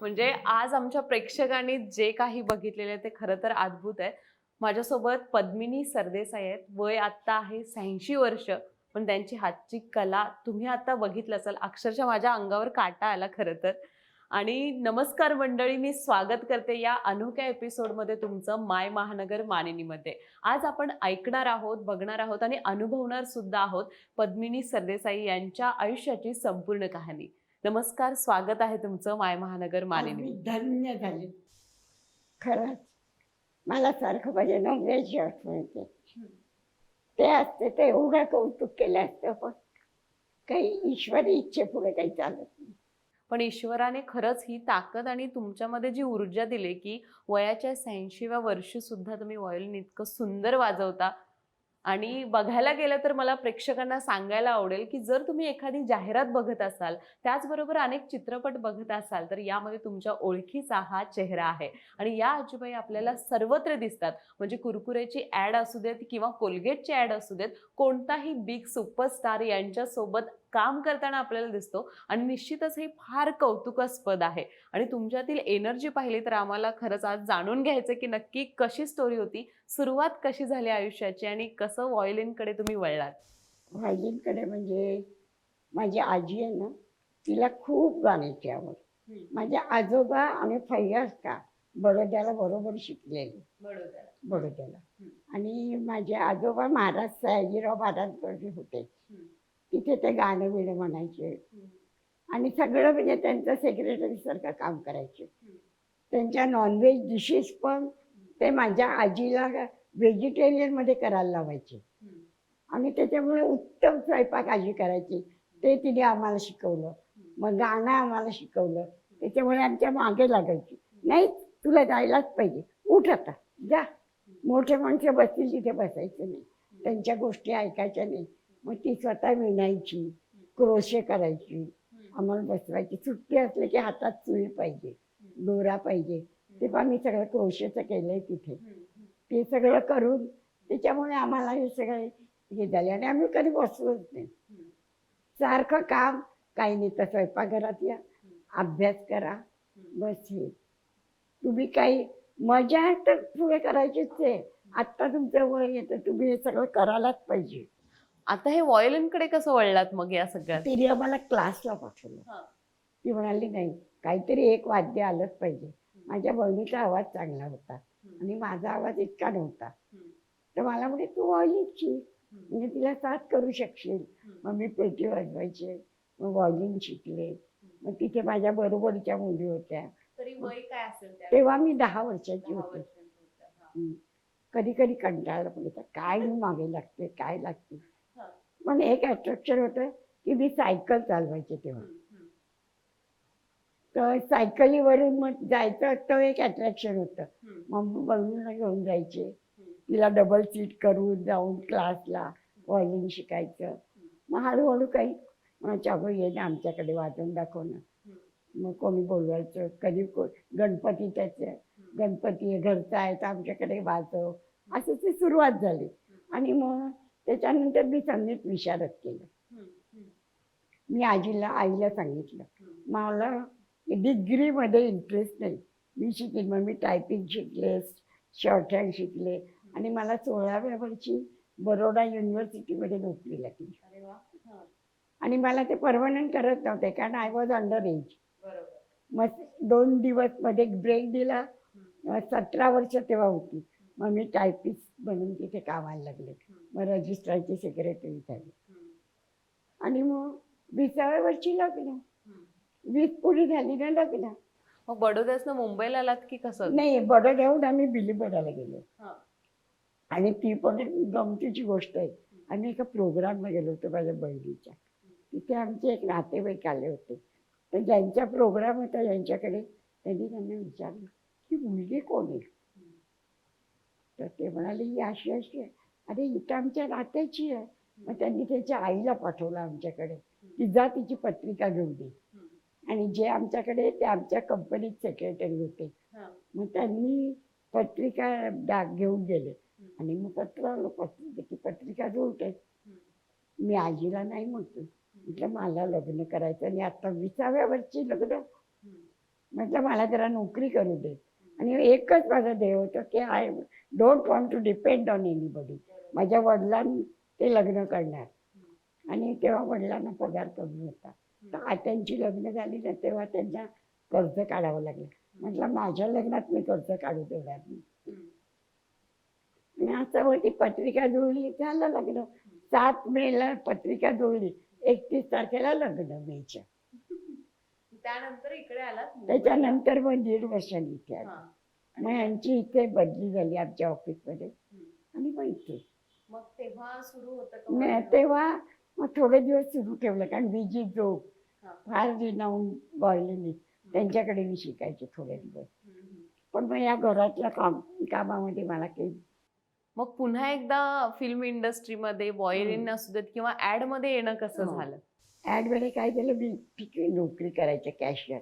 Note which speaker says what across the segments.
Speaker 1: म्हणजे आज आमच्या प्रेक्षकांनी जे काही बघितलेलं आहे ते खरं तर अद्भुत आहे. माझ्यासोबत पद्मिनी सरदेसाई आहेत. वय आत्ता आहे शहाऐंशी वर्ष. पण त्यांची हातची कला तुम्ही आता बघितलं असाल. अक्षरशः माझ्या अंगावर काटा आला खरं तर. आणि नमस्कार मंडळी मी स्वागत करते या अनोख्या एपिसोडमध्ये तुमचं माय महानगर मानिनीमध्ये. आज आपण ऐकणार आहोत बघणार आहोत आणि अनुभवणार सुद्धा आहोत पद्मिनी सरदेसाई यांच्या आयुष्याची संपूर्ण कहाणी. नमस्कार स्वागत आहे तुमचं माय महानगर मानिनी
Speaker 2: मी धन्य झाले. खरंच मला सारखं माझ्या नवऱ्याची आठवण येते. ते असते ते एवढं कौतुक केलं असतं पण काही ईश्वरी इच्छे पुढे काही चालत नाही.
Speaker 1: पण ईश्वराने खरंच ही ताकद आणि तुमच्यामध्ये जी ऊर्जा दिली की वयाच्या शहाऐंशीव्या वर्षी सुद्धा तुम्ही व्हायोलिन इतकं सुंदर वाजवता आणि बघायला गेलं तर मला प्रेक्षकांना सांगायला आवडेल की जर तुम्ही एखादी जाहिरात बघत असाल त्याचबरोबर अनेक चित्रपट बघत असाल तर यामध्ये तुमच्या ओळखीचा हा चेहरा आहे. आणि या आजीबाई आपल्याला सर्वत्र दिसतात. म्हणजे कुरकुरेची ॲड असू देत किंवा कोलगेटची ॲड असू देत कोणताही बिग सुपरस्टार यांच्यासोबत काम करताना आपल्याला दिसतो आणि निश्चितच हे फार कौतुकास्पद आहे. आणि तुमच्यातील एनर्जी पाहिली तर आम्हाला खरंच आज जाणून घ्यायचं की नक्की कशी स्टोरी होती सुरुवात कशी झाली आयुष्याची आणि कसं व्हायोलिनकडे तुम्ही वळलात?
Speaker 2: व्हायलिनकडे म्हणजे माझी आजी आहे ना तिला खूप गाण्याची आवड. माझे आजोबा आणि फैयाज का बडोद्याला बरोबर शिकलेले. बडोद्याला. आणि माझे आजोबा महाराज सयाजीराव महाराजकडे होते. तिथे ते गाणं बिणं म्हणायचे आणि सगळं म्हणजे त्यांचं सेक्रेटरी सारखं काम करायचे. त्यांच्या नॉनव्हेज डिशेस पण ते माझ्या आजीला व्हेजिटेरियनमध्ये करायला लावायचे. आणि त्याच्यामुळे उत्तम स्वयंपाक आजी करायची. ते तिने आम्हाला शिकवलं. मग गाणं आम्हाला शिकवलं. त्याच्यामुळे आमच्या मागे लागायची. नाही तुला जायलाच पाहिजे. उठ आता. जा. मोठे माणसं बसतील तिथे बसायचं नाही. त्यांच्या गोष्टी ऐकायच्या नाही. मग ती स्वतः विणायची क्रोशे करायची. आम्हाला बसवायची. सुट्टी असली की हातात सुई पाहिजे दोरा पाहिजे. ते पण मी सगळं क्रोशेचं केलंय तिथे. ते सगळं करून त्याच्यामुळे आम्हाला हे सगळे हे झाले आणि आम्ही कधी बसलोच नाही. सारखं काम काही नाही तर स्वयंपाकघरात या. अभ्यास करा. बस हे. तुम्ही काही मजा तर पुढे करायचीच आहे. आत्ता तुमचं वय येतं तुम्ही हे सगळं करायलाच पाहिजे.
Speaker 1: आता हे व्हायोलिनकडे कसं वळलात मग या सगळ्यात?
Speaker 2: तिने आम्हाला क्लासला पाठवलं. ती म्हणाली नाही काहीतरी एक वाद्य आलंच पाहिजे. माझ्या बहिणीचा आवाज चांगला होता आणि माझा आवाज इतका नव्हता. तर मला म्हणे तू व्हायलिन शिक म्हणजे तिला साथ करू शकशील? मग मी पेटी वाजवायचे मग व्हायलिन शिकले. मग तिथे माझ्या बरोबरच्या मुली होत्या. तेव्हा मी दहा वर्षाची होते. कधी कधी कंटाळलं पण काय मी मागे लागते काय लागते. पण एक अट्रॅक्शन होतं की मी सायकल चालवायची तेव्हा. तर सायकलीवरून मग जायचं तो एक अट्रॅक्शन होतं. मग बहिणीला घेऊन जायचे. तिला डबल सीट करून जाऊन क्लासला व्हायलिन शिकायचं. मग हळूहळू काही म्हणायचं ये ना आमच्याकडे वाजवून दाखव ना मग कोणी बोलवायचं कधी को गणपती त्याचे गणपती घरचा आहे तर आमच्याकडे वाजव. असं ती सुरुवात झाली. आणि मग त्याच्यानंतर मी संगीत विशारद केलं. मी आजीला आईला सांगितलं. मला डिग्रीमध्ये इंटरेस्ट नाही. मी शिकेन मग मी टायपिंग शिकले शॉर्ट हँड शिकले. आणि मला सोळाव्या वर्षी बरोडा युनिव्हर्सिटीमध्ये
Speaker 1: वा हा,
Speaker 2: आणि मला ते परमनंट करत नव्हते कारण आय वॉज अंडर एज मग दोन दिवसमध्ये ब्रेक दिला. सतरा वर्ष तेव्हा होती. मग मी टायपिस्ट बनून तिथे कामाला लागले. मग रजिस्ट्रारची सेक्रेटरी झाली. आणि मग विसाव्या वर्षी लग्न. वीस पुरी झाली ना लग्न.
Speaker 1: मग बडोद्यासनं मुंबईला आलात की कसं?
Speaker 2: नाही बडोद्याहून आम्ही बिलीबडाला गेलो. आणि ती पण गमतीची गोष्ट आहे. आम्ही एका प्रोग्रामला गेलो होतो माझ्या बहिणीच्या. तिथे आमचे एक नातेवाईक आले होते. तर ज्यांचा प्रोग्राम होता ज्यांच्याकडे त्यांनी त्यांना विचारलं की मुलगी कोण आहे? तर ते म्हणाले ही अशी अशी आहे. अरे इथं आमच्या नात्याची आहे. मग त्यांनी त्याच्या आईला पाठवलं आमच्याकडे की जा तिची पत्रिका घेऊन दे. आणि जे आमच्याकडे ते आमच्या कंपनीत सेक्रेटरी होते. मग त्यांनी पत्रिका डा- घेऊन गेले. आणि मग पत्र आलं पत्रिका ती पत्रिका जोडते मी आजीला नाही म्हणतो. म्हटलं मला लग्न करायचं आणि आता विसाव्या वर्षी लग्न. म्हटलं मला जरा नोकरी करू दे. आणि एकच माझं देव होतं की I don't want to depend on anybody माझ्या वडिलांनी ते लग्न करणार. आणि तेव्हा वडिलांना पगार कमी होता. तर आत्यांची लग्न झाली ना तेव्हा त्यांना कर्ज काढावं लागलं. म्हटलं माझ्या लग्नात मी कर्ज काढू देणार नाही. आणि असं मग ती पत्रिका जुळली झालं लग्न. सात मेला पत्रिका जुळली. एकतीस तारखेला लग्न मेच्या
Speaker 1: त्यानंतर इकडे आलात मुंबईला?
Speaker 2: त्याच्यानंतर मग दीड वर्षांनी इथे आली
Speaker 1: हा.
Speaker 2: मग यांची इथे बदली झाली आमच्या ऑफिसमध्ये
Speaker 1: हम्म.
Speaker 2: आणि मग इथे
Speaker 1: मग तेव्हा सुरू होतं का
Speaker 2: नाही,
Speaker 1: वळण?
Speaker 2: तेव्हा मग थोडे दिवस सुरू ठेवलं कारण विजी जोग
Speaker 1: हा.
Speaker 2: फार रिनाऊन व्हायोलिनिस्ट त्यांच्याकडे मी शिकायचे थोडे दिवस
Speaker 1: हम्म, हम्म.
Speaker 2: पण मग या घरातल्या काम कामामध्ये मला काही
Speaker 1: मग पुन्हा एकदा फिल्म इंडस्ट्रीमध्ये वॉयलिन असू देत किंवा ऍडमध्ये येणं कसं
Speaker 2: हो.
Speaker 1: झालं
Speaker 2: ॲडमध्ये काय केलं मी आहे, नोकरी करायचे कॅशियर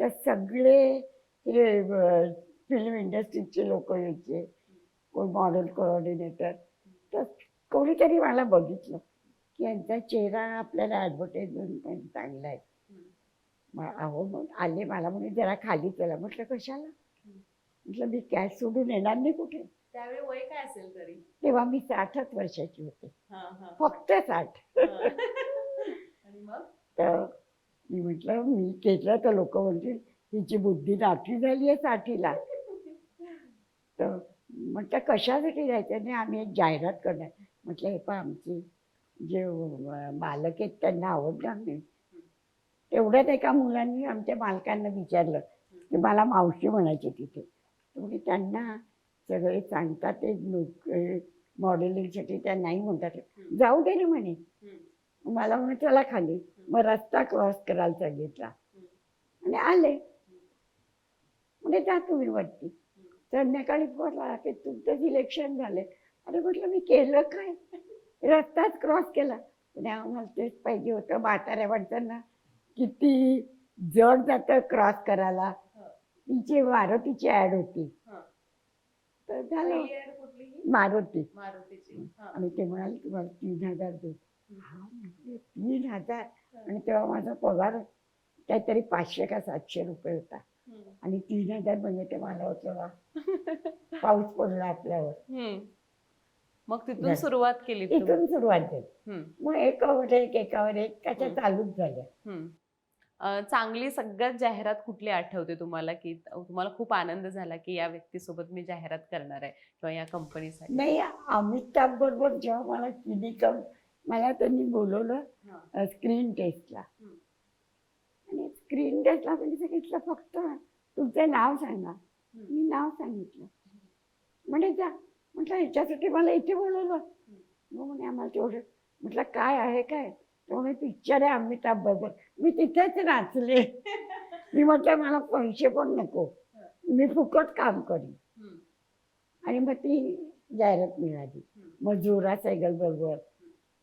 Speaker 2: तर सगळे हे फिल्म इंडस्ट्रीचे लोक यायचे. कोण मॉडेल कोऑर्डिनेटर तर कोणीतरी मला बघितलं की यांचा चेहरा आपल्याला ॲडव्हर्टाईजमेंट पण चांगला आहे. अहो मग आले मला म्हणे जरा खाली चला. म्हटलं कशाला? म्हटलं मी कॅश सोडून येणार नाही कुठे.
Speaker 1: त्यावेळी वय काय असेल तरी?
Speaker 2: तेव्हा मी साठच वर्षाची होते. फक्त साठ. तर मी म्हटलं मी केलं तर लोक म्हणतील हिची बुद्धी नाठी झाली आहे साठीला. तर म्हटलं कशासाठी जायचं? नाही आम्ही एक जाहिरात करणार. म्हटलं हे पण आमचे जे अं, मालक आहेत त्यांना आवडणार नाही तेवढ्यात एका मुलांनी आमच्या मालकांना विचारलं. की मला मावशी म्हणायचे तिथे. तर म्हणे त्यांना सगळे सांगतात ते मॉडेलिंगसाठी त्या नाही म्हणतात. जाऊ दे ना म्हणे. मला म्हणे चला खाली. मग रस्ता क्रॉस करायला सांगितला. आणि आले. म्हणजे जा तुम्ही वरती. संध्याकाळी आला की तुमचं सिलेक्शन झाले. अरे म्हटलं मी केलं काय? रस्ताच क्रॉस केला. पण आम्हाला तेच पाहिजे होतं म्हाताऱ्या माणसांना. किती जड जातं क्रॉस करायला. तिची मारुतीची ॲड होती. तर झालं? मारुती.
Speaker 1: मारुतीची.
Speaker 2: आणि ते म्हणाले तुम्हाला तीन हजार म्हटले तीन हजार आणि तेव्हा माझा पगार काहीतरी पाचशे का सातशे रुपये होता. आणि तीन हजार म्हणजे ते मला तेव्हा पाऊस पडला आपल्यावर.
Speaker 1: मग तिथून. सुरुवात केली तुम्ही
Speaker 2: इथून सुरुवात झाली. मग एकावर एक एकावर एक
Speaker 1: हम्म.
Speaker 2: चालूच झाल्या
Speaker 1: चांगली सगळ्यात जाहिरात कुठली आठवते तुम्हाला की तुम्हाला खूप आनंद झाला की या व्यक्तीसोबत मी जाहिरात करणार आहे किंवा या कंपनीसाठी
Speaker 2: नाही अमिताभ बरोबर जेव्हा मला क्लिनिकम मला त्यांनी बोलवलं. स्क्रीन टेस्टला. आणि स्क्रीन टेस्टला म्हणजे सांगितलं फक्त तुमचं नाव सांगा. मी नाव सांगितलं. म्हणे जा म्हटलं ह्याच्यासाठी मला इथे बोलवलं. मग म्हणे आम्हाला तेवढं म्हटलं काय आहे काय? म्हणे पिक्चर आहे अमिताभ बरोबर मी तिथेच नाचले. मी म्हटलं मला पैसे पण नको. मी फुकट काम करीन. आणि मग ती जाहिरात मिळाली. मग जोरा सैगल बरोबर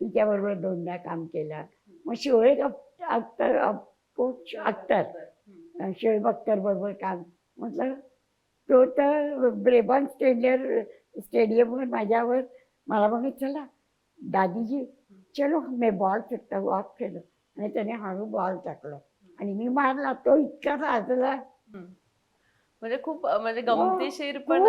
Speaker 2: तिच्याबरोबर दोनदा काम केलं. मग अख- अख्तर अफ- अख्तर. शोएब अख्तर बरोबर काम. म्हटलं तो तर ब्रेबॉन स्टेडियम स्टेडियमवर माझ्यावर मला म्हणे चला दादीजी चलो मैं बॉल फेकता हूँ आप खेळलो आणि त्याने हळू बॉल टाकलं. आणि मी मारला तो इतका
Speaker 1: हम्म. म्हणजे खूप म्हणजे गमतीशीर पण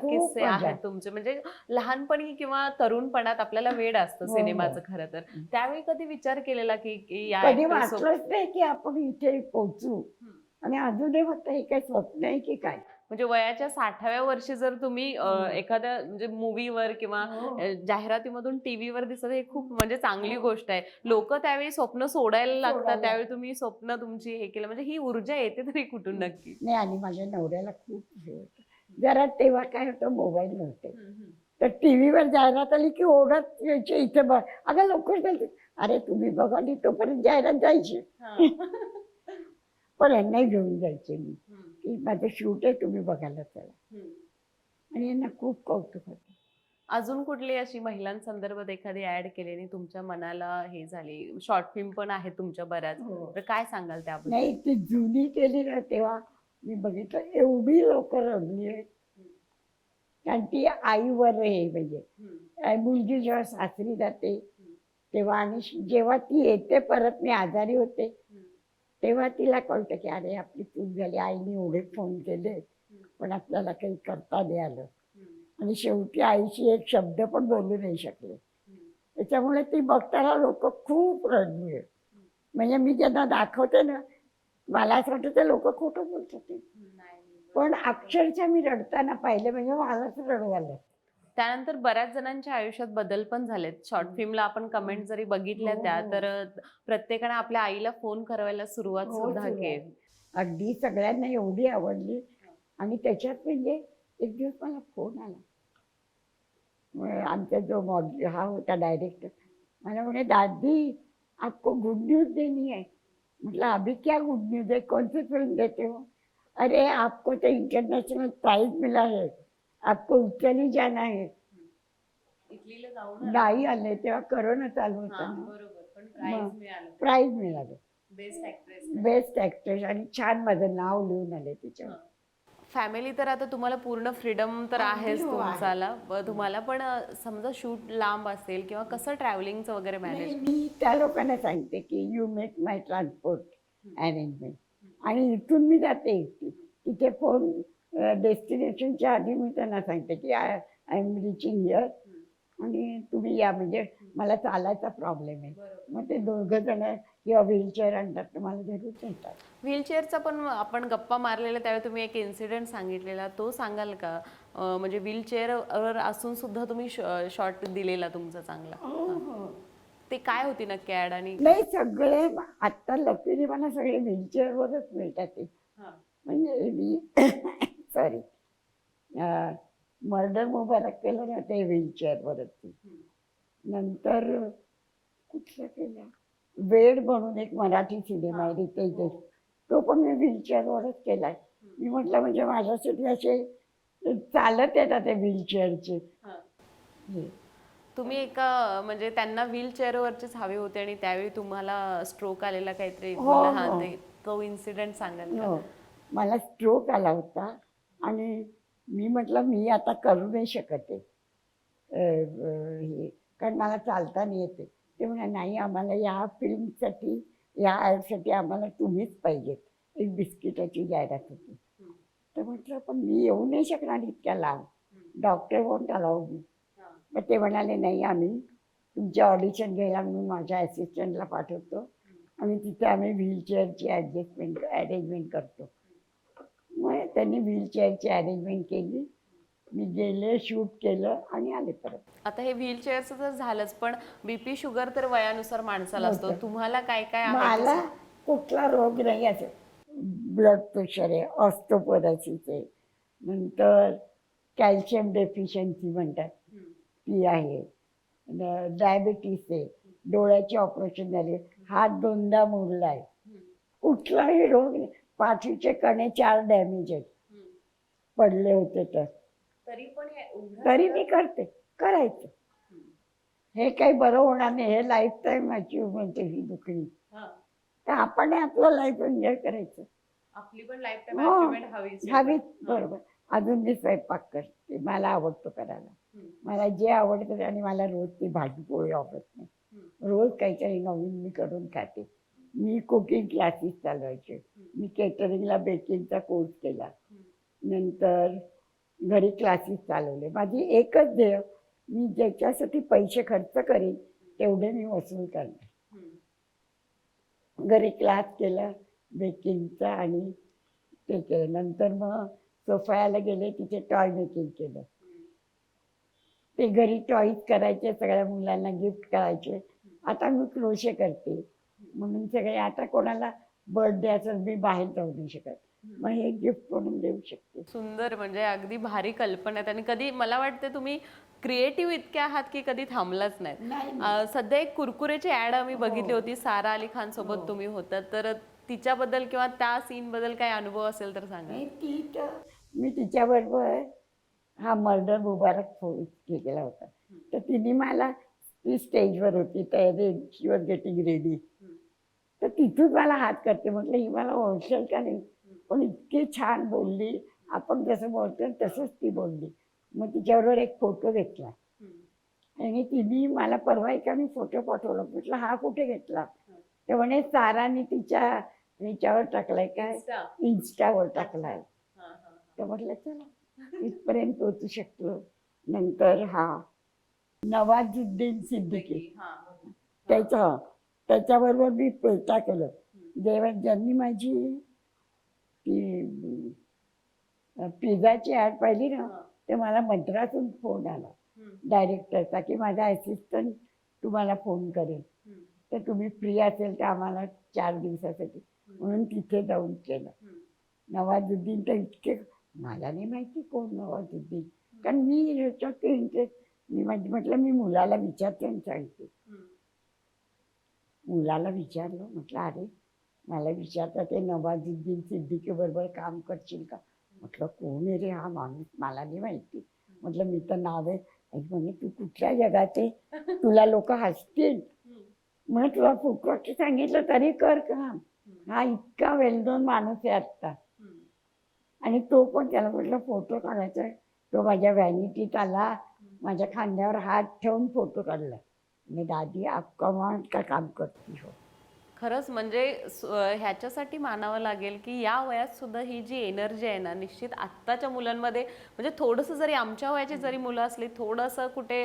Speaker 1: किस्से. आहेत तुमचे म्हणजे लहानपणी किंवा तरुणपणात आपल्याला वेड असतं
Speaker 2: हो,
Speaker 1: सिनेमाचं
Speaker 2: हो.
Speaker 1: खरं तर त्यावेळी कधी विचार केलेला की की या
Speaker 2: कधी
Speaker 1: actor सोबत-
Speaker 2: वाटलंच नाही की आपण इथे पोहोचू. आणि अजूनही फक्त हे काय स्वप्न आहे की काय
Speaker 1: म्हणजे वयाच्या साठाव्या वर्षी जर तुम्ही
Speaker 2: हम्म.
Speaker 1: एखाद्या म्हणजे मूवीवर किंवा अ, जाहिरातीमधून टीव्हीवर दिसत हे खूप म्हणजे चांगली
Speaker 2: हो.
Speaker 1: गोष्ट आहे. लोक त्यावेळी स्वप्न सोडायला लागतात. त्यावेळी तुम्ही स्वप्न तुमची हे केलं म्हणजे ही ऊर्जा येते तरी कुठून नक्की?
Speaker 2: नाही आणि माझ्या नवऱ्याला खूप हे होतं. जरा तेव्हा काय होतं मोबाईल नव्हते. तर टीव्हीवर जाहिरात आली की ओढत यायचे इथे बघ. अगं लवकर अरे तुम्ही बघा तोपर्यंत जाहिरात जायची. पण यांनाही घेऊन जायचे मी. की माझं शूट आहे तुम्ही बघायला चला. आणि यांना खूप कौतुक होतं.
Speaker 1: अजून कुठली अशी महिलांसंदर्भात एखादी ऍड केलेली तुमच्या मनाला हे झाली? शॉर्ट फिल्म पण आहे तुमच्या बऱ्याच. तर काय सांगाल त्याबद्दल?
Speaker 2: नाही ती जुनी केली ना तेव्हा मी बघितलं एवढी लोक रडली. आहेत कारण ती आईवर हे म्हणजे मुलगी जेव्हा सासरी जाते तेव्हा आणि जेव्हा ती येते परत मी आजारी होते तेव्हा तिला कळतं की अरे आपली चूक झाली. आईने एवढे फोन केले. पण आपल्याला काही करता नाही आलं. आणि शेवटी आईशी एक शब्द पण बोलू नाही शकले. त्याच्यामुळे ती बघताना लोक खूप रडली. म्हणजे मी ज्यांना दाखवते ना मला असं वाटतं ते लोक खोटं बोलतात. ते. पण अक्षरशः मी रडताना पाहिलं म्हणजे मलाच रडू आलं.
Speaker 1: त्यानंतर बऱ्याच जणांच्या आयुष्यात बदल पण झालेत. शॉर्ट फिल्मला आपण कमेंट जरी बघितल्या
Speaker 2: हो,
Speaker 1: त्या
Speaker 2: हो.
Speaker 1: तर प्रत्येकाने आपल्या आईला फोन करायला सुरुवात
Speaker 2: हो,
Speaker 1: सुद्धा. केली.
Speaker 2: अगदी सगळ्यांना एवढी आवडली आणि त्याच्यात म्हणजे एक दिवस मला फोन आला. आमचा जो मॉड हा होता डायरेक्टर मला म्हणे दादी आपको गुड न्यूज देनी है. मतलब अभी क्या गुड न्यूज है? कौन सी फिल्म देते हो? अरे आपको तो इंटरनेशनल प्राइज मिला है. आपको इटली जाना है।
Speaker 1: इटलीला जाऊन
Speaker 2: नाही आले तेव्हा करोना चालू होता ना.
Speaker 1: बरोबर पण
Speaker 2: prize
Speaker 1: मिळालं.
Speaker 2: प्राइज मिळालं.
Speaker 1: बेस्ट ऍक्ट्रेस
Speaker 2: बेस्ट ऍक्ट्रेस आणि छान माझं नाव लिहून आले त्याच्यावर.
Speaker 1: फॅमिली तर आता तुम्हाला पूर्ण फ्रीडम तर आहेच
Speaker 2: हो, आहे.
Speaker 1: तुमचाला ब- तुम्हाला पण अ, समजा शूट लांब असेल किंवा कसं ट्रॅव्हलिंगचं वगैरे
Speaker 2: नाही,
Speaker 1: मॅनेज
Speaker 2: मी त्या लोकांना सांगते की you make my transport arrangement आणि इथून मी जाते. एकटी तिथे फोन डेस्टिनेशनच्या आधी मी त्यांना सांगते की I I am reaching here आणि तुम्ही या म्हणजे मला चालायचा प्रॉब्लेम आहे. मग ते दोघं जण किंवा व्हीलचेअर आणतात तर मला नेतात.
Speaker 1: व्हीलचेअरचा पण आपण गप्पा मारलेला त्यावेळी तुम्ही एक इन्सिडेंट सांगितलेला तो सांगाल का? म्हणजे व्हीलचेअरवर असून सुद्धा तुम्ही शॉर्ट दिलेला तुमचा चांगला. ते काय होती नक्की ऍड आणि?
Speaker 2: नाही सगळे आत्ता लकीने मला सगळे व्हीलचेअरवरच मिळतात ते. म्हणजे मी सॉरी. मर्डर मुबारक केलं ना ते व्हीलचेअरवरच नंतर कुठलं केलं? वेड म्हणून एक मराठी सिनेमा आहे रितेश देश तो पण मी व्हीलचेअरवरच केलाय. मी म्हटलं म्हणजे माझ्यासाठी असे चालत येतात ते व्हीलचेअरचे.
Speaker 1: तुम्ही एका म्हणजे त्यांना व्हीलचेअरवरचेच हवे होते आणि त्यावेळी तुम्हाला स्ट्रोक आलेला काहीतरी
Speaker 2: हो,
Speaker 1: हा
Speaker 2: हो.
Speaker 1: ते इन्सिडेंट सांगाल का?
Speaker 2: हो. मला स्ट्रोक आला होता. आणि मी म्हटलं मी आता करू नाही शकत आहे. हे कारण मला चालता नाही येते. ते म्हणा नाही आम्हाला या फिल्मसाठी या ॲडसाठी आम्हाला तुम्हीच पाहिजेत. एक बिस्किटाची जाहिरात होती. तर म्हटलं पण मी येऊ नाही शकणार इतक्या लांब. डॉक्टर वोंट अलाउ मी मग ते म्हणाले नाही आम्ही तुमचे ऑडिशन घ्यायला म्हणून माझ्या असिस्टंटला पाठवतो. आणि तिथे आम्ही व्हीलचेअरची ॲडजस्टमेंट अरेंजमेंट करतो. मग त्यांनी व्हीलचेअरची अरेंजमेंट केली. मी गेले शूट केलं आणि आले परत.
Speaker 1: आता हे व्हीलचेअरचं तर झालंच पण बीपी शुगर तर वयानुसार माणसाला असतो. तुम्हाला काय काय आहे?
Speaker 2: मला
Speaker 1: तसं?
Speaker 2: कुठला रोग नाही असं ब्लड प्रेशर आहे ऑस्टोपोरासिस आहे. नंतर कॅल्शियम डेफिशियन्सी म्हणतात. ती आहे. डायबिटीस आहे. डोळ्याचे ऑपरेशन झाले. हात दोनदा मोडला आहे कुठलाही रोग नाही. पाठीचे कणे चार डॅमेज आहेत. पडले होते तर.
Speaker 1: तरी पण
Speaker 2: तरी मी करते करायचं. हे काही बरं होणार नाही हे लाईफ टाईम अचीवमेंट आहे ही दुखणी. तर आपण आपलं लाईफ एन्जॉय करायचं.
Speaker 1: आपली पण लाईफ टाईम
Speaker 2: हो.
Speaker 1: हवीच
Speaker 2: बरोबर. अजून मी स्वयंपाक करते मला आवडतो करायला. मला जे आवडतं आणि मला रोज ती भाजी पोळी आवडत नाही. रोज काहीतरी नवीन मी करून खाते. मी कुकिंग क्लासेस चालवायचे. मी केटरिंगला बेकिंगचा कोर्स केला. नंतर घरी क्लासेस चालवले. माझी एकच ध्येय मी ज्याच्यासाठी पैसे खर्च करेन तेवढे मी वसूल करणार. घरी क्लास केला बेकिंगचा आणि ते केलं. नंतर मग सोफायाला गेले तिथे टॉय मेकिंग केलं. ते घरी टॉईज करायचे सगळ्या मुलांना गिफ्ट करायचे. आता मी क्रोशे करते. म्हणून सगळे आता कोणाला बर्थडे असेल मी बाहेर जाऊ नाही शकत. मग हे गिफ्ट म्हणून देऊ शकते.
Speaker 1: सुंदर म्हणजे अगदी भारी कल्पना आहेत आणि कधी मला वाटते तुम्ही क्रिएटिव्ह इतके आहात की कधी थांबलाच नाही सध्या एक कुरकुरेची ऍड आम्ही बघितली होती. सारा अली खान सोबत
Speaker 2: हो.
Speaker 1: तुम्ही होतात तर तिच्याबद्दल किंवा त्या सीन बद्दल काही अनुभव असेल तर सांगा.
Speaker 2: ती तर मी तिच्याबरोबर हा मर्डर मुबारक फोन केला होता. तर तिने मला ती स्टेजवर होती. तयारी शी वॉज गेटिंग रेडी तर तिथून मला हात करते. म्हटलं ही मला ओळखेल का नाही? पण इतकी छान बोलली. आपण जसं बोलतो तसंच ती बोलली. मग तिच्याबरोबर एक फोटो घेतला. आणि तिने मला परवा एका मी फोटो पाठवला. म्हटलं हा कुठे घेतला? ते म्हणे साराने तिच्या ह्याच्यावर टाकलाय काय इन्स्टावर टाकलाय. तर म्हटलं चला इथपर्यंत पोचू शकलो. नंतर हा नवाजुद्दीन सिद्दीकी. त्याचा त्याच्याबरोबर मी पेटा केलं. जेव्हा ज्यांनी माझी ती पिझ्झाची ॲड पाहिली ना ते मला मद्रासून फोन आला. डायरेक्टरचा की माझा असिस्टंट तुम्हाला फोन करेल. तर तुम्ही फ्री असेल तर आम्हाला चार दिवसासाठी. म्हणून तिथे जाऊन केलं. नवाजुद्दीन तर इतके मला नाही माहिती कोण नवाजुद्दीन. कारण मी ह्याच्यात इंटरेस्ट मी म्हणजे म्हटलं मी मुलाला विचारते आणि सांगते. मुलाला विचारलं म्हटलं अरे मला विचारता ते नवाजुद्दीन सिद्दीकी बरोबर काम करशील का? म्हटलं कोण आहे रे हा माणूस? मला नाही माहिती. म्हटलं मी तर नाव आहे. आई म्हणे तू कुठल्या जगात आहे? तुला लोक हसतील. मग तुला फुकट सांगितलं तरी कर काम. हा इतका वेलदोन माणूस आहे आत्ता. आणि तो पण त्याला म्हटलं फोटो काढायचा तो माझ्या व्हॅनिटीत आला माझ्या खांद्यावर हात ठेवून फोटो काढला. आणि दादी आपका कमाल का काम करती हो।
Speaker 1: खरंच म्हणजे ह्याच्यासाठी मानावं लागेल की या वयात सुद्धा ही जी एनर्जी आहे ना निश्चित आत्ताच्या मुलांमध्ये म्हणजे थोडंसं जरी आमच्या वयाची जरी मुलं असली थोडंसं कुठे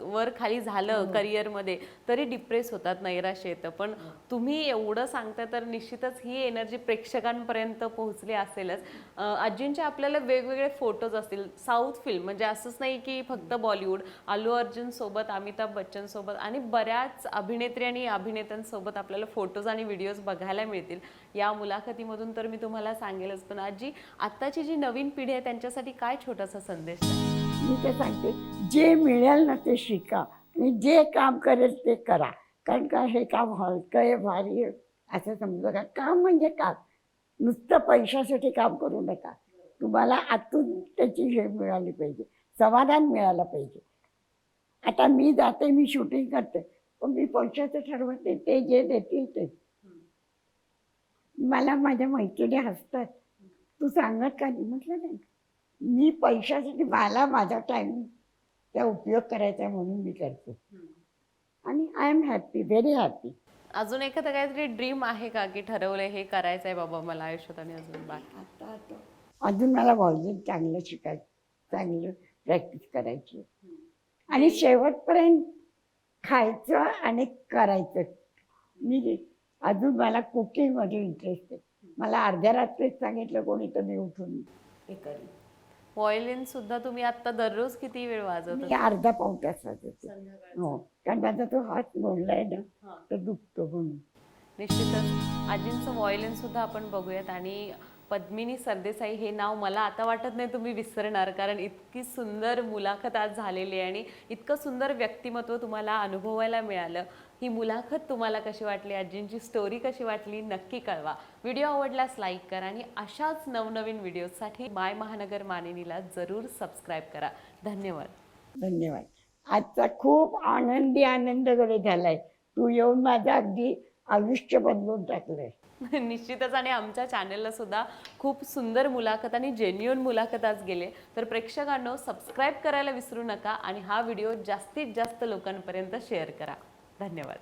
Speaker 1: वर खाली झालं करिअरमध्ये तरी डिप्रेस होतात नैराश्य येतं. पण तुम्ही एवढं सांगताय तर निश्चितच ही एनर्जी प्रेक्षकांपर्यंत पोहोचली असेलच. आजींचे आपल्याला वेगवेगळे फोटोज असतील. साऊथ फिल्म म्हणजे असंच नाही की फक्त बॉलिवूड अल्लू अर्जुन सोबत अमिताभ बच्चन सोबत आणि बऱ्याच अभिनेत्री आणि अभिनेत्यांसोबत आपल्याला फोटोज आणि व्हिडिओज बघायला मिळतील. या मुलाखतीमधून तर मी तुम्हाला सांगेलच. पण आजी आत्ताची जी नवीन पिढी आहे त्यांच्यासाठी काय छोटासा संदेश?
Speaker 2: मी ते सांगते. जे मिळेल ना ते शिका. आणि जे काम करेल ते करा. कारण का हे काम हलकं आहे भारी असं समजू नका. काम म्हणजे काम. नुसतं पैशासाठी काम करू नका. तुम्हाला आतून त्याची हे मिळाली पाहिजे. समाधान मिळालं पाहिजे. आता मी जाते मी शूटिंग करते. पण मी पैशाचं ठरवते ते जे देतील ते. मला माझ्या मैत्रिणी हसतात. तू सांगत का नाही? म्हटलं नाही. मी पैशासाठी मला माझा टाइम त्या उपयोग करायचा म्हणून मी करते. आणि I am happy very happy
Speaker 1: अजून एखादं काहीतरी ड्रीम आहे का की ठरवलंय हे करायचं आहे बाबा मला आयुष्यात आणि अजून बाकी?
Speaker 2: आता अजून मला व्हायलिन चांगलं शिकायचं चांगलं प्रॅक्टिस करायची आणि शेवटपर्यंत खायचं आणि करायचं. मी अजून मला कुकिंगमध्ये इंटरेस्ट आहे. मला अर्ध्या रात्रीत सांगितलं कोणी तर मी उठून ते करेन.
Speaker 1: व्हायोलिन सुद्धा तुम्ही आता दररोज किती वेळ वाजवता?
Speaker 2: मी अर्धा पाऊण तास वाजवते. हो कारण माझा तो हात मोडलाय ना. तर दुखतो म्हणून.
Speaker 1: निश्चितच. आजींचं व्हायोलिन सुद्धा आपण बघूयात आणि पद्मिनी सरदेसाई हे नाव मला आता वाटत नाही तुम्ही विसरणार कारण इतकी सुंदर मुलाखत आज झालेली आहे आणि इतकं सुंदर व्यक्तिमत्व तुम्हाला अनुभवायला मिळालं. ही मुलाखत तुम्हाला कशी वाटली? आजींची स्टोरी कशी वाटली? नक्की कळवा. व्हिडिओ आवडल्यास लाईक करा आणि अशाच नवनवीन व्हिडिओसाठी माय महानगर मानिनीला जरूर सबस्क्राईब करा. धन्यवाद.
Speaker 2: धन्यवाद. आजचा खूप आनंदी आनंदकडे झालाय. तू येऊन माझं अगदी आयुष्य बदलून टाकलंय.
Speaker 1: निश्चितच. आणि आमच्या चॅनेलला सुद्धा खूप सुंदर मुलाखत आणि जेन्युअन मुलाखत आज गेले. तर प्रेक्षकांनो सबस्क्राईब करायला विसरू नका आणि हा व्हिडिओ जास्तीत जास्त लोकांपर्यंत शेअर करा. धन्यवाद.